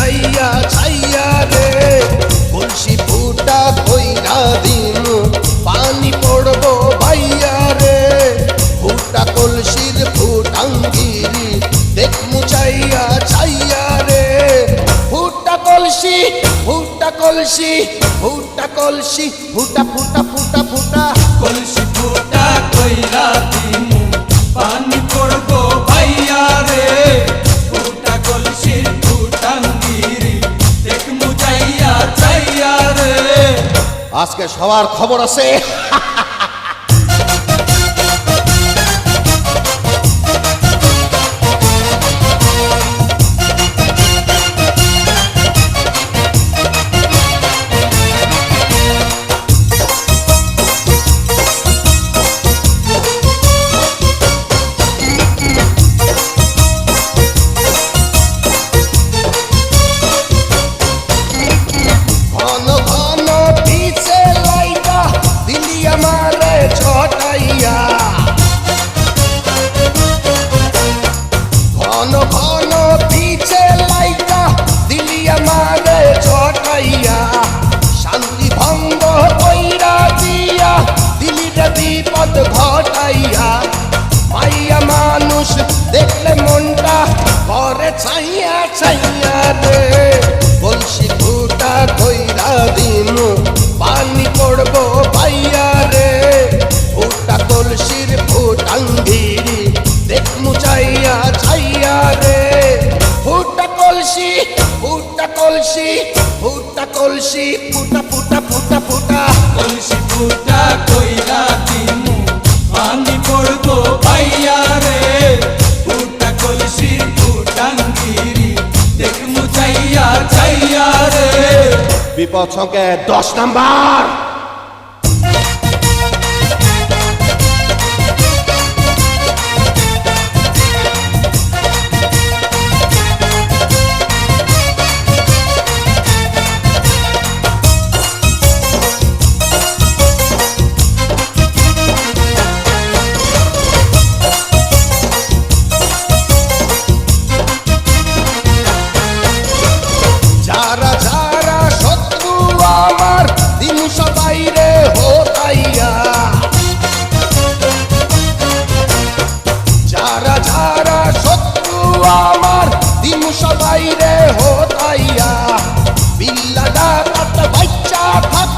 মুচাইয়া ছাইয়া রে। কলসি ফুটা কইরা দিমু পানি পড়ব ভাইয়া রে। ফুটা কলসির ফুটাঙ্গিরি দেখ মুচাইয়া ছাইয়া রে। ফুটা কলসি ফুটা কলসি ফুটা কলসি, ফুটা ফুটা ফুটা ফুটা। কলসি ফুটা কইরা আজকে সবার খবর আছে। পিছে লাইটা দিলি আমারে ছটাইয়া, শান্তি ভঙ্গ কইরা দিয়া দিলি রে বিপদ ঘটাইয়া। মাইয়া মানুষ, দেখলে মনটা করে ছাইয়া ছাইয়া রে, বলছি ফুটা কলসি ফুটা কলসি ফুটা ফুটা ফুটা ফুটা। কলসি ফুটা কইরা দিমু পানি পড়ব পাইয়া রে। ফুটা কলসি ফুটাঙ্গিরি দেখমু চাইয়া চাইয়া রে। বিপদ সঙ্গে দশ নাম্বার। যারা শত্রু আমার। দিন সবাই রে হতাইয়া বিল্লাদার বাচ্চা থাকলে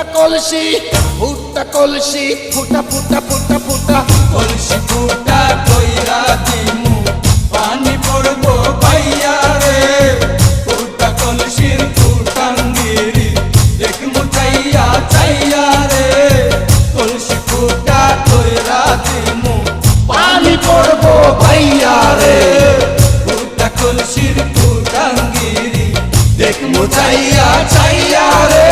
ফুটা কলসি ফুটা কলসি, ফুটা ফুটা ফুটা ফুটা কলসি। ফুটা কইরা দিমু, পানি পড়ব ভাইয়া রে। ফুটা কলসির ফুটাঙ্গিরি দেখ মুচাইয়া চাইয়া রে। কলসি ফুটা কইরা দিমু, পানি পড়ব ভাইয়া রে। ফুটা কলসির ফুটাঙ্গিরি দেখ মুচাইয়া চাইয়া রে।